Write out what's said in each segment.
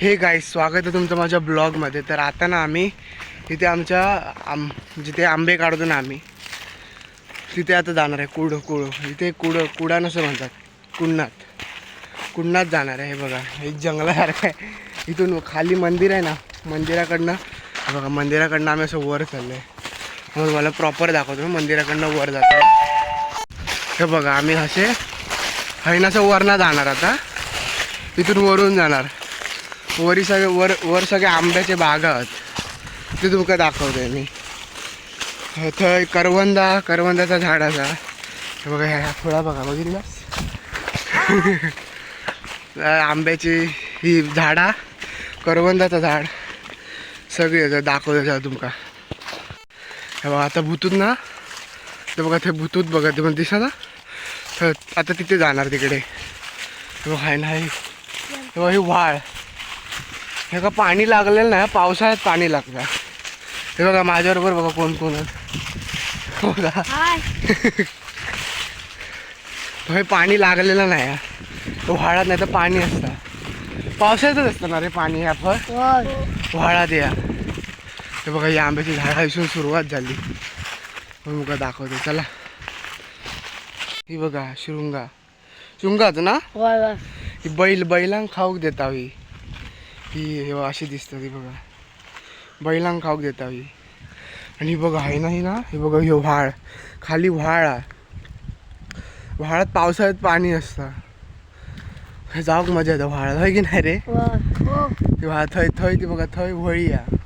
हे गाय स्वागत आहे तुमचं माझ्या ब्लॉगमध्ये तर आता ना आम्ही तिथे आमच्या आम जिथे आंबे काढतो ना आम्ही तिथे आता जाणार आहे कुड कुड इथे कुड कुडान असं म्हणतात कुंडनाथ कुंडनाथ जाणार आहे हे बघा हे जंगलासारखं आहे. इथून खाली मंदिर आहे ना मंदिराकडनं बघा मंदिराकडनं आम्ही असं वर चाललं आहे मग मला प्रॉपर दाखवतो मंदिराकडनं वर जातो. हे बघा आम्ही असे हैनाचं वरनं जाणार आता. तिथून वरून जाणार. वरी सगळे वर वर सगळे आंब्याचे बाग आहेत. ते तुमका दाखवतोय मी. थंय करवंदा करवंदाचा झाड असा हे बघा ह्या ह्या फळा बघा बघितलं? आंब्याची ही झाडा करवंदाचं झाड. सगळी दाखवत तुमका. हे बघा आता भूतूत ना? ते बघा ते भूतूत बघा ते पण दिसा ना तर आता तिथे जाणार तिकडे. बघा नाही ना हे हे बघा ही व्हाळ हे का पाणी लागलेलं नाही पावसाळ्यात पाणी लागतं हे बघा माझ्याबरोबर बघा कोण कोण. बघा. हे पाणी लागलेलं नाही. तो व्हाळात नाही तर पाणी असतं. पावसाळ्यातच असतं ना रे पाणी ह्या. फळ व्हाळात या हे बघा ही आंब्याची झाडं इथून सुरुवात झाली. मग का दाखवते चला. ही बघा शृंगा. शृंगाच ना? ही बैल बैलांक खाऊक देता ही. ही अशी दिसतं ती बघा. बैलांक खाऊक देता ही. आणि ही बघा आहे ना ही ना? हे बघा ह्यो व्हाळ. खाली व्हाळ आहे. व्हाळात पावसाळ्यात पाणी असतं. हे जाऊक मजा येतं व्हाळात होय की नाही रे? ती थंय थंय ती बघा थंय व्हळी आहे.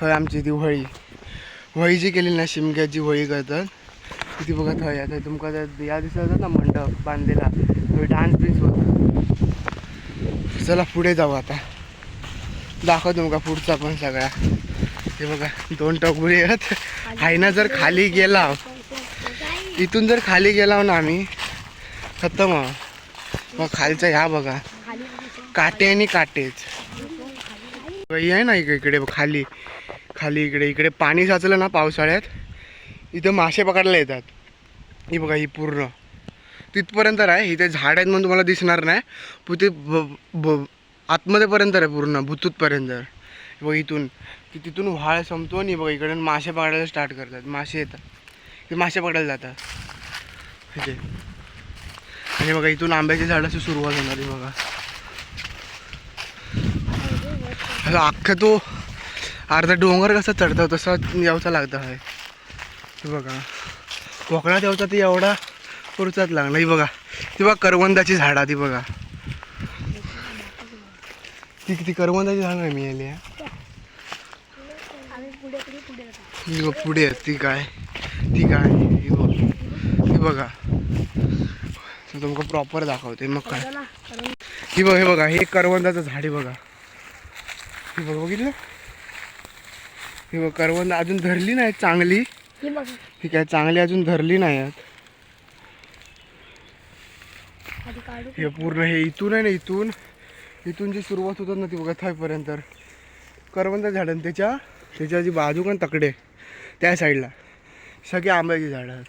थंय आमची ती व्हळी. व्हळी जी केली ना शिमग्याची व्हळी करतात ती बघा थंय आता तुमका त्या या दिसत ना मंडप बांधलेला थंय डान्स बीन्स होत चला पुढे जाऊ आता. दाखवतो तुमका पुढचा पण सगळा. हे बघा दोन टोकरी आहेत. आहे ना जर खाली गेला इथून जर खाली गेला ना आम्ही खतम हो. मग खालचं ह्या बघा. काटे आणि काटेच. बाई आहे ना इकडे इकडे खाली. खाली इकडे इकडे पाणी साचलं ना पावसाळ्यात इथं मासे पकडायला येतात ही बघा ही पूर्ण. तिथपर्यंत आहे इथे झाड आहेत म्हणून तुम्हाला दिसणार नाही. पण ते ब आतमध्येपर्यंत आहे पूर्ण बुतूतपर्यंत बघ इथून की तिथून व्हाळ संपतो आणि बघा इकडे मासे पकडायला स्टार्ट करतात. मासे येतात. ते मासे पकडायला जातात. इथे आणि बघा इथून आंब्याची झाडाची सुरुवात होणार आहे बघा. अख्खा तो अर्धा डोंगर कसा चढतो तसा यावचा लागता आहे. बघा. कोकणात यावचा ती एवढा पुरचाच लागला. ही बघा. ती बघा करवंदाची झाडा ती बघा. ती ती करवंदाची झाड नाही मिळाली आहे. ही बघ पुढे आहे ती काय? ती काय? ही बघ. ही बघा. मी तुमका प्रॉपर दाखवते. मग काय? ही बघ हे बघा. हे करवंदाचं झाड आहे बघा. हे बघ बघितलं? हे बघ करवंद अजून धरली नाही चांगली. ही काय चांगली अजून धरली नाही आहेत हे पूर्ण हे इथून आहे ना इथून. इथून जी सुरुवात होतात ना ती बघा थायपर्यंत करवंद झाड आणि त्याच्या त्याच्या जी बाजू पण तकडे त्या साईडला. सगळी आंब्याची झाडं आहेत.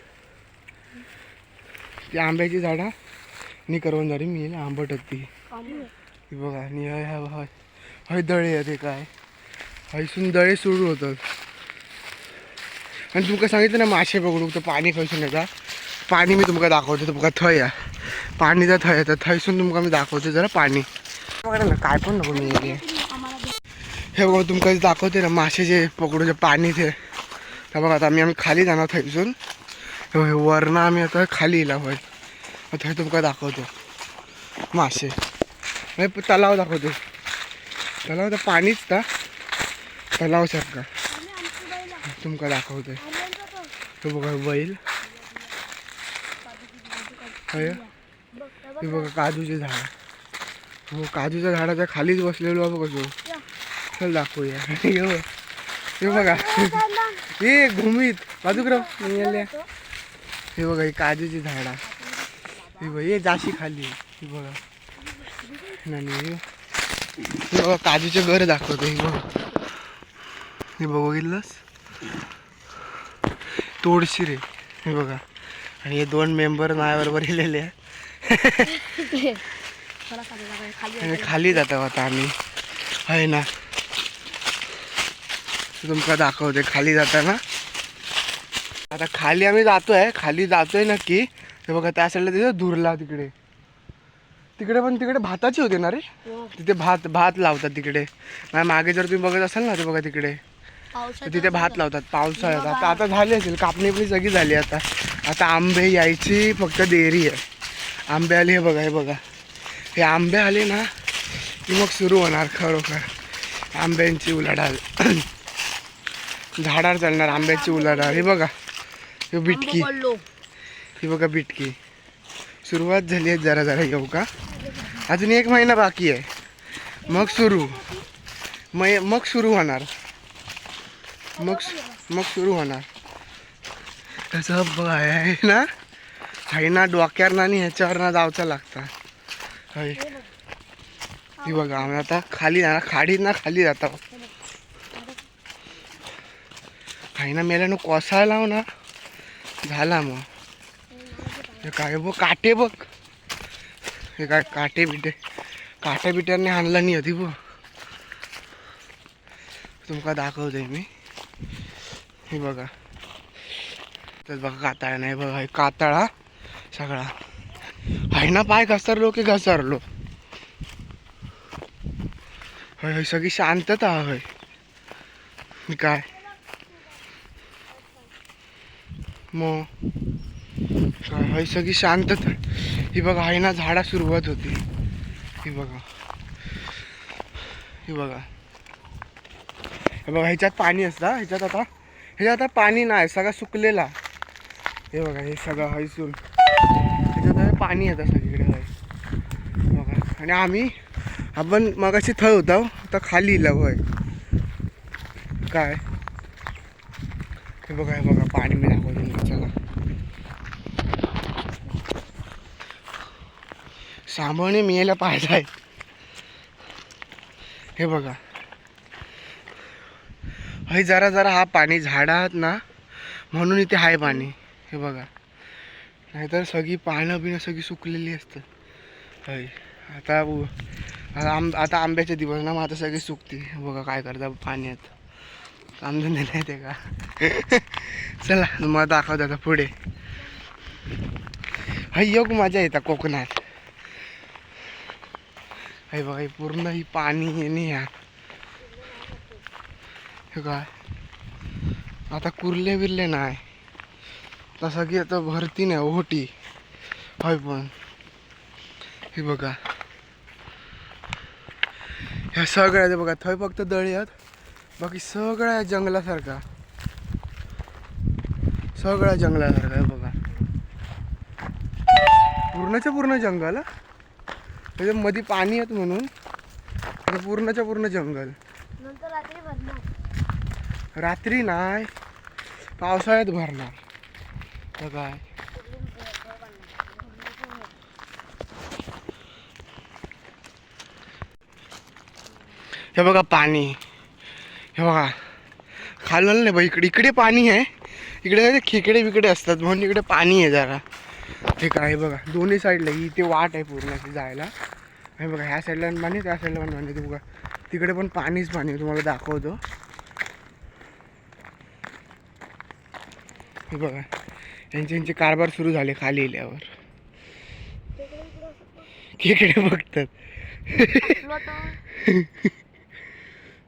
ती आंब्याची झाडं आणि करवंदारी मी आंबटत ती. बघा आणि हय हय हय दळे आहे ते काय. हयसून दळे सुरू होतात. आणि तुमका सांगितलं ना मासे पकडू तर पाणी खयसून येता पाणी मी तुमका दाखवतो तुमका थंय या. पाणी तर थंय येतं थंयसून तुमकां मी दाखवते जरा पाणी. ना काय पण नको मी हे. बघा तुमका दाखवते ना मासे जे पकडू जे पाणी ते तर बघा आता आम्ही आम्ही खाली जाणार थंयसून. हे वरनं आम्ही आता खाली येला होय आता हे तुमका दाखवतो मासे. हे तलाव दाखवतो तलाव तर पाणीच ता. तलाव सारखा. तुमका दाखवतोय. तो बघा बैल. होय हे बघा. काजूचे झाड. हो काजूच्या झाडाच्या खालीच बसलेलो बघा तो चल दाखवूया. हे बघ. हे घुमीत बाजूकडं. हे बघा ही काजूची झाडा. हे बघा हे जाशी खाली हे बघा. नाही हे. बघा काजूचे घर दाखवतो हे बघा. हे बघ बघितलंस? तोडशी रे हे बघा. आणि हे दोन मेंबर माझ्याबरोबर गेलेले आहे खाली जातो आता आम्ही. आहे ना. तुमका दाखवते खाली जाताना. आता खाली आम्ही जातोय खाली जातोय नक्की. ते बघा त्या साईडला तिथे दुरला तिकडे. तिकडे पण तिकडे भाताची होते ना रे? तिथे भात भात लावतात तिकडे. मागे जर तुम्ही बघत असाल ना ते बघा तिकडे. तिथे भात लावतात पावसाळ्यात. आता आता झाली असेल कापणी पण सगळी झाली आता. आता आंबे यायची फक्त देरी आहे. आंबे आले हे बघा हे बघा. हे आंबे आले ना की मग सुरू होणार खरोखर. आंब्यांची उलाढाल. झाडावर चालणार आंब्याची उलाढाल. हे बघा हे बिटकी. ही बघा बिटकी. सुरुवात झाली आहे जरा जरा येऊ का? अजून एक महिना बाकी आहे. मग सुरू. मै मग सुरू होणार. मग मग सुरू होणार. तसं बघ आहे ना? आहे ना डोक्यावर आणि ह्याच्यावर ना जावचं लागतं. होय. ही बघा. आम्ही आता खाली जाणार खाडीत ना खाली जातो. आहे ना मेल्यानं कोसायला लाव ना झाला मग. हे काय बघ काटे बघ. हे काय काटे बिटे काटे बिट्याने आणला नाही होती बघ. तुमका दाखवते मी. हे बघा. तर बघा काताळा नाही बघा हे कातळा सगळा. आहे ना पाय घसरलो की घसरलो? हय सगळी शांतता होय. काय? मग हय सगळी शांतता ही बघा आहे ना झाडा सुरुवात होती. ही बघा. ही बघा. हे बघा ह्याच्यात पाणी असतं ह्याच्यात आता? ह्याच्यात आता पाणी नाही सगळा सुकलेला. हे बघा हे सगळं हैसून त्याच्यात पाणी येतं सगळीकडे. होय बघा. आणि आम्ही आपण मगाशी थळ होता हो, आता खाली इला होय. काय? हे बघा बघा पाणी मी दाखवतो चला. सांभाळणे मिळायला पाहिजे आहे. हे बघा. हे जरा जरा हा पाणी झाडात ना म्हणून इथे आहे पाणी. हे बघा. नाहीतर सगळी पानं बिणं सगळी सुकलेली असतात. हय. आता आता आंब आता आंब्याचे दिवस ना मग आता सगळी सुकते बघा काय करता पाण्यात. कामधंदे नाही ते का चला तुम्हाला दाखवत आता पुढे. हा योग मजा येतात कोकणात. हे बघा हे पूर्ण ही पाणी येणे ह्या हे काय? आता कुर्ले बिरले नाही. आता सगळी आता भरती नाही ओहोटी. होय पण. हे बघा. ह्या सगळ्या ते बघा. थंय फक्त दळी आहेत. बाकी सगळ्या जंगलासारखा. सगळ्या जंगलासारखा आहे बघा. पूर्णच्या पूर्ण जंगल. त्याच्या मध्ये पाणी येत म्हणून पूर्णच्या पूर्ण जंगल. रात्री नाही पावसाळ्यात भरणार. तर काय हे बघा पाणी. हे बघा. खाल्लं नाही बघ इकडे इकडे पाणी आहे. इकडे खेकडे बिकडे असतात. म्हणून इकडे पाणी आहे जरा. हे काय हे बघा. दोन्ही साईडला इथे वाट आहे पूर्ण अशी जायला. हे बघा ह्या साईडला पण पाणी त्या साईडला पण पाणी. ते बघा. तिकडे पण पाणीच पाणी तुम्हाला दाखवतो. हे बघा. यांचे यांचे कारभार सुरू झाले खाली इल्यावर खेकडे बघतात.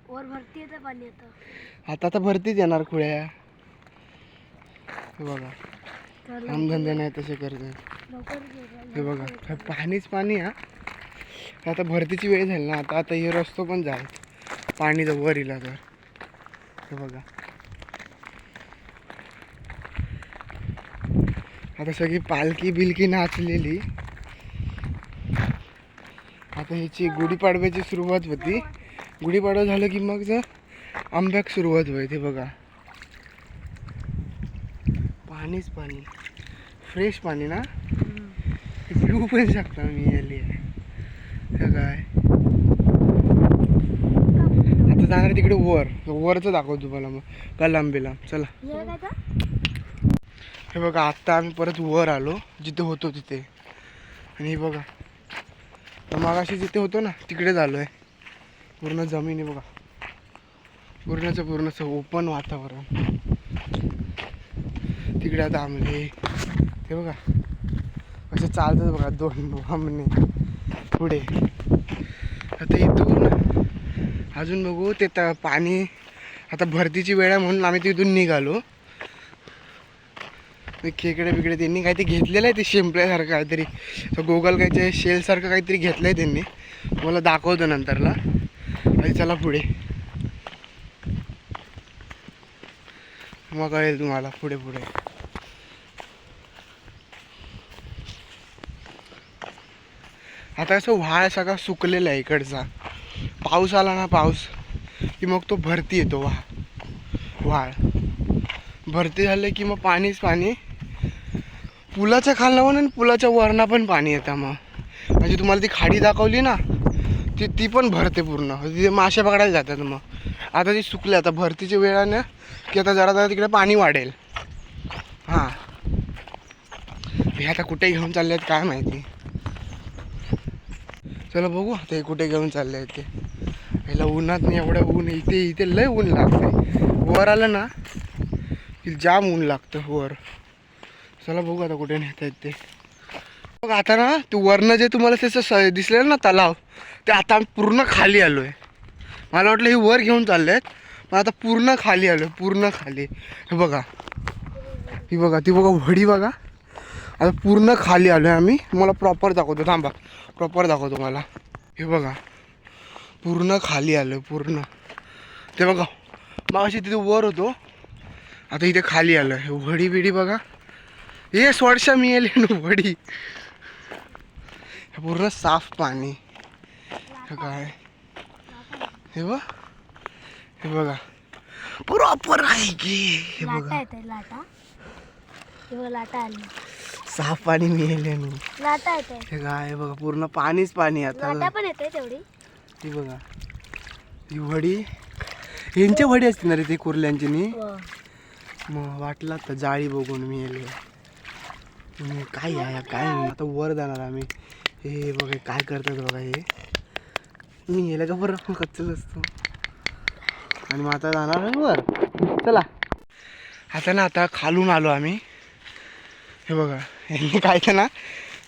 वर भरती येतं पाणी येतं. आता तर भरतीच येणार खुळ्या. हे बघा. कामधंदे नाही तसे करतात. हे बघा. हे पाणीच पाणी हा. हे आता भरतीची वेळ झाली ना आता आता हे रस्तो पण जाय पाणी जर वर इला तर. हे बघा. आता सगळी पालखी बिलकी नाचलेली. आता ह्याची गुढीपाडव्याची सुरुवात होती. गुढीपाडवा झालं की मग जर आंब्याक सुरुवात होईल ते बघा. पाणीच पाणी. फ्रेश पाणी ना? पिऊ पण शकता मी याली. हे काय? आता जाणार तिकडे वर. वरचं दाखवतो तुम्हाला मग. कलाम बिलाम चला. हे बघा आत्ता आम्ही परत वर आलो जिथे होतो तिथे. आणि हे बघा तर मगाशी जिथे होतो ना तिकडे झालो आहे पूर्ण जमीन आहे बघा. पूर्णचं पूर्णचं ओपन वातावरण. तिकडे आता आमले. ते बघा असं चालतात बघा दोन आमने. पुढे. आता इथून अजून बघू ते पाणी आता भरतीची वेळ आहे म्हणून आम्ही तिथून निघालो. ते खेकडे बिकडे त्यांनी काहीतरी घेतलेलं आहे ते शिंपल्यासारखं काहीतरी. गोगल काहीतरी शेलसारखं काहीतरी घेतलं आहे त्यांनी. मला दाखवतो नंतरला. आणि चला पुढे. मग कळेल तुम्हाला पुढे पुढे. आता असं व्हाळ सगळा सुकलेला आहे इकडचा. पाऊस आला ना पाऊस की मग तो भरती येतो वा व्हाळ भरती झाले की मग पाणीच पाणी पुलाच्या खालनं पण आणि पुलाच्या वरनं पण पाणी येतं मग. म्हणजे तुम्हाला ती खाडी दाखवली ना ती ती पण भरते पूर्ण. म्हणजे तिथे मासे पकडायला जातात मग. आता ती सुकले आता भरतीच्या वेळानं की आता जरा जरा तिकडे पाणी वाढेल. हां. हे आता कुठे घेऊन चालले आहेत काय माहिती. चला बघू आता हे कुठे घेऊन चालले आहेत ते. ह्याला उन्हात नाही एवढं ऊन इथे इथे लय ऊन लागते वर आलं ना की जाम ऊन लागतं वर. चला बघू आता कुठे नेत आहेत ते. बघ आता ना ते वरनं जे तुम्हाला त्याचं स दिसलेलं ना तलाव ते आता आम्ही पूर्ण खाली आलो आहे मला वाटलं हे वर घेऊन चालले आहेत पण आता पूर्ण खाली आलो आहे पूर्ण खाली. हे बघा. ही बघा ती बघा वडी बघा. आता पूर्ण खाली आलो आहे आम्ही. मला प्रॉपर दाखवतो थांबा. प्रॉपर दाखवतो मला हे बघा. पूर्ण खाली आलो आहे पूर्ण. ते बघा. मग अशी तिथे वर होतो. आता इथे खाली आलो आहे वडी बिडी बघा. हे सोडशा मी ना वडी हे पूर्ण साफ पाणी. हे काय? हे बघ. हे बघा. प्रॉपर आहे की. हे बघा. लाटा. आली. साफ पाणी मिळेल मी लाटा येत हे काय? बघा पूर्ण पाणीच पाणी आता. पण येत तेवढी. ही बघा. ही वडी. यांच्या वडी असते ना रे ते कुर्ल्यांची नी? हो. मग वाटलं तर जाळी बघून मी येले मी काय आहे काय? आता वर जाणार आम्ही. हे बघा काय करतात बघा हे. मी याला का बरं मग कच्चच असतो? आणि मग आता जाणार आहे वर. चला. आता ना आता खालून आलो आम्ही. हे बघा यांनी काय ते ना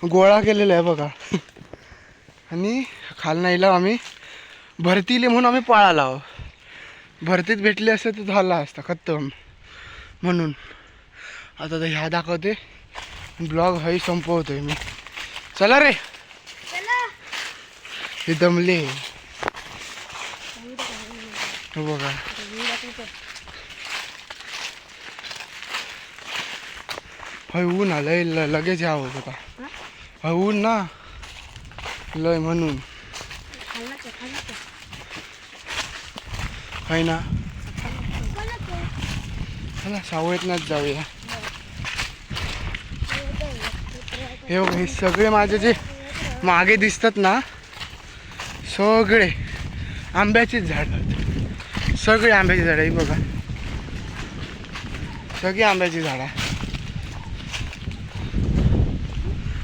गोळा केलेला आहे बघा. आणि खालनं येलो आम्ही भरतीले म्हणून आम्ही पळाला आहो. भरतीत भेटले असं तर झाला असता खत्तम. म्हणून. आता तर ह्या दाखवते. ब्लॉग हाही संपवतोय मी. चला रे. हे दमले. बघा. हय ऊन आलंय लगेच यावं होतं का हय ऊन ना. लय म्हणून. खाल्लाच आहे, खाल्लाच आहे. है ना. चला सावळीतनंच जाऊया. हे बघ हे सगळे माझे जे मागे दिसतात ना सगळे आंब्याचीच झाडं सगळे आंब्याची झाडं आहे बघा. सगळी आंब्याची झाड आहे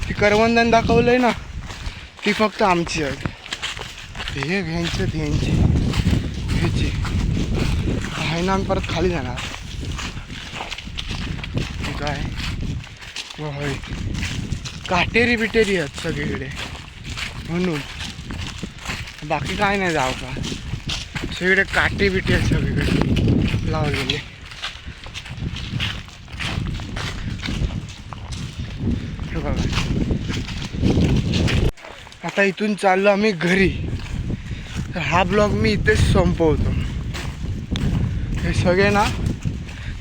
ती करवंदन दाखवलंय ना ती फक्त आमची आहे. हे घ्यायचे ह्यांची ह्याची आहे ना आम्ही परत खाली जाणार. काय? व होय काटेरी बिटेरी आहेत सगळीकडे. म्हणून. बाकी काय नाही जाव का. सगळीकडे काटे बिटे आहेत सगळीकडे. लावलेले. आता इथून चाललो आम्ही घरी. तर हा ब्लॉग मी इथेच संपवतो. हे सगळे ना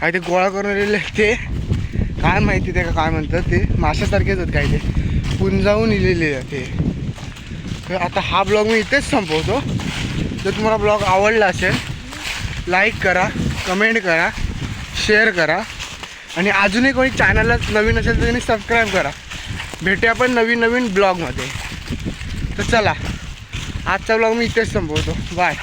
काय ते गोळा करून आलेले ते. काय माहिती ते का काय म्हणतात ते? माशासारखेच आहेत काय ते? पुंजावून इलेले ते. तर आता हा ब्लॉग मी इथेच संपवतो. जर तुम्हाला ब्लॉग आवडला असेल लाईक करा कमेंट करा शेअर करा. आणि अजूनही कोणी चॅनलला नवीन असेल तर त्यांनी सबस्क्राईब करा. भेटूया आपण नवीन नवीन ब्लॉगमध्ये. तर चला आजचा ब्लॉग मी इथेच संपवतो. बाय